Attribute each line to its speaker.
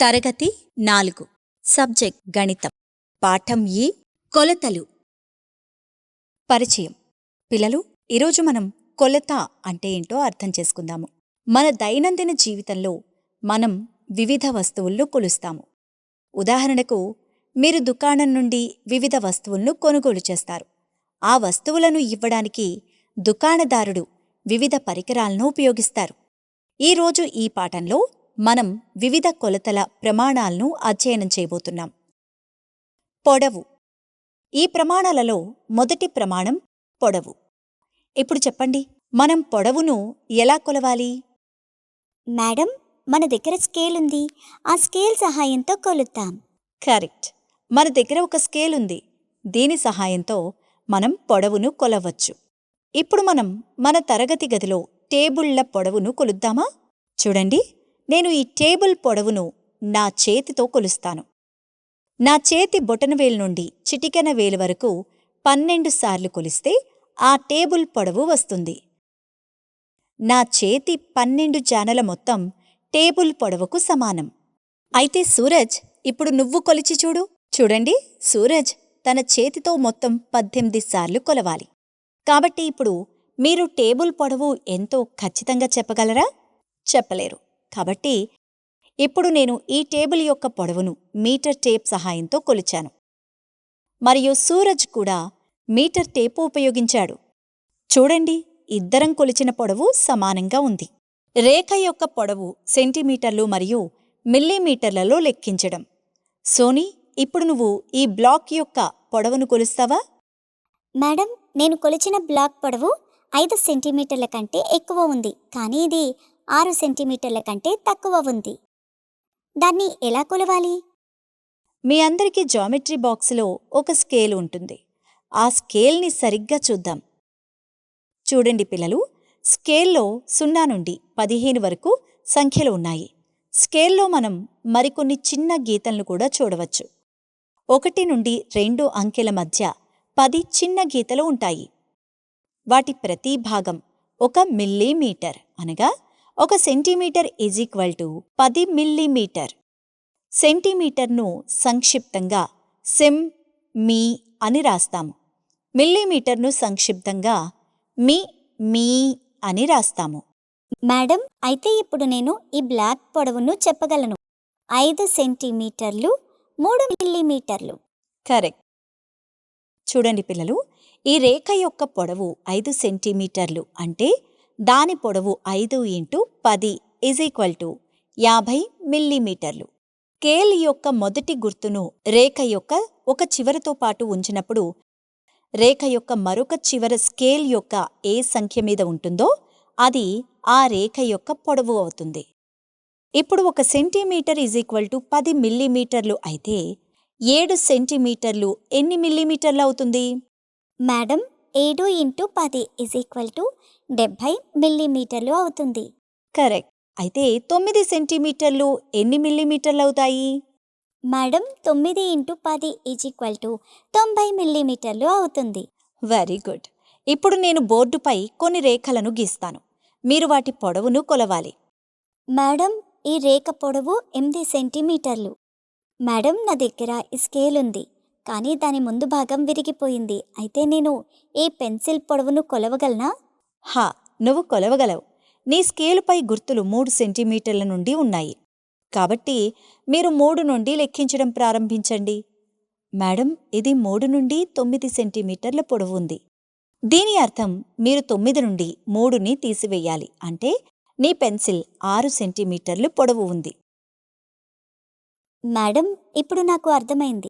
Speaker 1: తరగతి నాలుగు. సబ్జెక్ట్ గణితం. పాఠం ఈ. కొలతలు. పరిచయం. పిల్లలు ఈరోజు మనం కొలత అంటే ఏంటో అర్థం చేసుకుందాము. మన దైనందిన జీవితంలో మనం వివిధ వస్తువులను కొలుస్తాము. ఉదాహరణకు మీరు దుకాణం నుండి వివిధ వస్తువులను కొనుగోలు చేస్తారు. ఆ వస్తువులను ఇవ్వడానికి దుకాణదారుడు వివిధ పరికరాలను ఉపయోగిస్తారు. ఈరోజు ఈ పాఠంలో మనం వివిధ కొలతల ప్రమాణాలను అధ్యయనం చేయబోతున్నాం. పొడవు. ఈ ప్రమాణాలలో మొదటి ప్రమాణం పొడవు. ఇప్పుడు చెప్పండి మనం పొడవును ఎలా కొలవాలి?
Speaker 2: మేడం మన దగ్గర స్కేల్ ఉంది. ఆ స్కేల్ సహాయంతో కొలుద్దాం.
Speaker 1: కరెక్ట్. మన దగ్గర ఒక స్కేల్ ఉంది. దీని సహాయంతో మనం పొడవును కొలవచ్చు. ఇప్పుడు మనం మన తరగతి గదిలో టేబుళ్ళ పొడవును కొలుద్దామా? చూడండి. నేను ఈ టేబుల్ పొడవును నా చేతితో కొలుస్తాను. నా చేతి బొటనవేలు నుండి చిటికెన వేలు వరకు పన్నెండు సార్లు కొలిస్తే ఆ టేబుల్ పొడవు వస్తుంది. నా చేతి పన్నెండు జానల మొత్తం టేబుల్ పొడవుకు సమానం. అయితే సూరజ్ ఇప్పుడు నువ్వు కొలిచి చూడు. చూడండి సూరజ్ తన చేతితో మొత్తం పద్దెనిమిది సార్లు కొలవాలి. కాబట్టి ఇప్పుడు మీరు టేబుల్ పొడవు ఎంతో ఖచ్చితంగా చెప్పగలరా? చెప్పలేరు. కాబట్టి ఇప్పుడు నేను ఈ టేబుల్ యొక్క పొడవును మీటర్ టేప్ సహాయంతో కొలిచాను. మరియు సూరజ్ కూడా మీటర్ టేపు ఉపయోగించాడు. చూడండి ఇద్దరం కొలిచిన పొడవు సమానంగా ఉంది. రేఖ యొక్క పొడవు సెంటీమీటర్లు మరియు మిల్లీమీటర్లలో లెక్కించడం. సోనీ ఇప్పుడు నువ్వు ఈ బ్లాక్ యొక్క పొడవును కొలుస్తావా?
Speaker 2: మేడం నేను కొలిచిన బ్లాక్ పొడవు ఐదు సెంటీమీటర్ల కంటే ఎక్కువ ఉంది. కానీ ఇది ఆరు సెంటీమీటర్ల కంటే తక్కువ ఉంది. దాన్ని ఎలా కొలవాలి?
Speaker 1: మీ అందరికీ జామెట్రీ బాక్స్లో ఒక స్కేల్ ఉంటుంది. ఆ స్కేల్ని సరిగ్గా చూద్దాం. చూడండి పిల్లలు స్కేల్లో సున్నా నుండి పదిహేను వరకు సంఖ్యలు ఉన్నాయి. స్కేల్లో మనం మరికొన్ని చిన్న గీతలను కూడా చూడవచ్చు. ఒకటి నుండి రెండు అంకెల మధ్య పది చిన్న గీతలు ఉంటాయి. వాటి ప్రతి భాగం ఒక మిల్లీమీటర్ అనగా ఒక సెంటీమీటర్ ఈజ్ ఈక్వల్ టు పది మిల్లీమీటర్. సెంటీమీటర్ను సంక్షిప్తంగా సెమ్ మీ అని రాస్తాము మిల్లీమీటర్ను సంక్షిప్తంగా మీ మీ అని రాస్తాము.
Speaker 2: మేడం అయితే ఇప్పుడు నేను ఈ బ్లాక్ పొడవును చెప్పగలను. ఐదు సెంటీమీటర్లు మూడు మిల్లీమీటర్లు.
Speaker 1: కరెక్ట్. చూడండి పిల్లలు ఈ రేఖ యొక్క పొడవు ఐదు సెంటీమీటర్లు అంటే దాని పొడవు ఐదు ఇంటూ పది ఇజ్ ఈక్వల్ టు యాభై మిల్లీమీటర్లు. స్కేల్ యొక్క మొదటి గుర్తును రేఖ యొక్క ఒక చివరతో పాటు ఉంచినప్పుడు రేఖ యొక్క మరొక చివర స్కేల్ యొక్క ఏ సంఖ్య మీద ఉంటుందో అది ఆ రేఖ యొక్క పొడవు అవుతుంది. ఇప్పుడు ఒక సెంటీమీటర్ ఈజ్ ఈక్వల్ టు పది మిల్లీమీటర్లు అయితే ఏడు సెంటీమీటర్లు ఎన్ని మిల్లీమీటర్లు అవుతుంది?
Speaker 2: మేడం ఏడు ఇంటూ పది ఇజ్ ఈక్వల్ టు డెబ్భై మిల్లీమీటర్లు అవుతుంది.
Speaker 1: కరెక్ట్. అయితే తొమ్మిది సెంటీమీటర్లు ఎన్ని మిల్లీమీటర్లు అవుతాయి?
Speaker 2: మేడం తొమ్మిది ఇంటూ పది ఈజ్ ఈక్వల్ టు తొంభై మిల్లీమీటర్లు అవుతుంది.
Speaker 1: వెరీ గుడ్ ఇప్పుడు నేను బోర్డుపై కొన్ని రేఖలను గీస్తాను. మీరు వాటి పొడవును కొలవాలి.
Speaker 2: మేడం ఈ రేఖ పొడవు ఎనిమిది సెంటీమీటర్లు. మేడం నా దగ్గర ఈ స్కేల్ ఉంది. కానీ దాని ముందు భాగం విరిగిపోయింది. అయితే నేను ఈ పెన్సిల్ పొడవును కొలవగలనా?
Speaker 1: హా నువ్వు కొలవగలవు. నీ స్కేలుపై గుర్తులు మూడు సెంటీమీటర్ల నుండి ఉన్నాయి. కాబట్టి మీరు మూడు నుండి లెక్కించడం ప్రారంభించండి. మేడం ఇది మూడు నుండి తొమ్మిది సెంటీమీటర్ల పొడవు ఉంది. దీని అర్థం మీరు తొమ్మిది నుండి మూడుని తీసివేయాలి. అంటే నీ పెన్సిల్ ఆరు సెంటీమీటర్లు పొడవు ఉంది.
Speaker 2: మేడం ఇప్పుడు నాకు అర్థమైంది.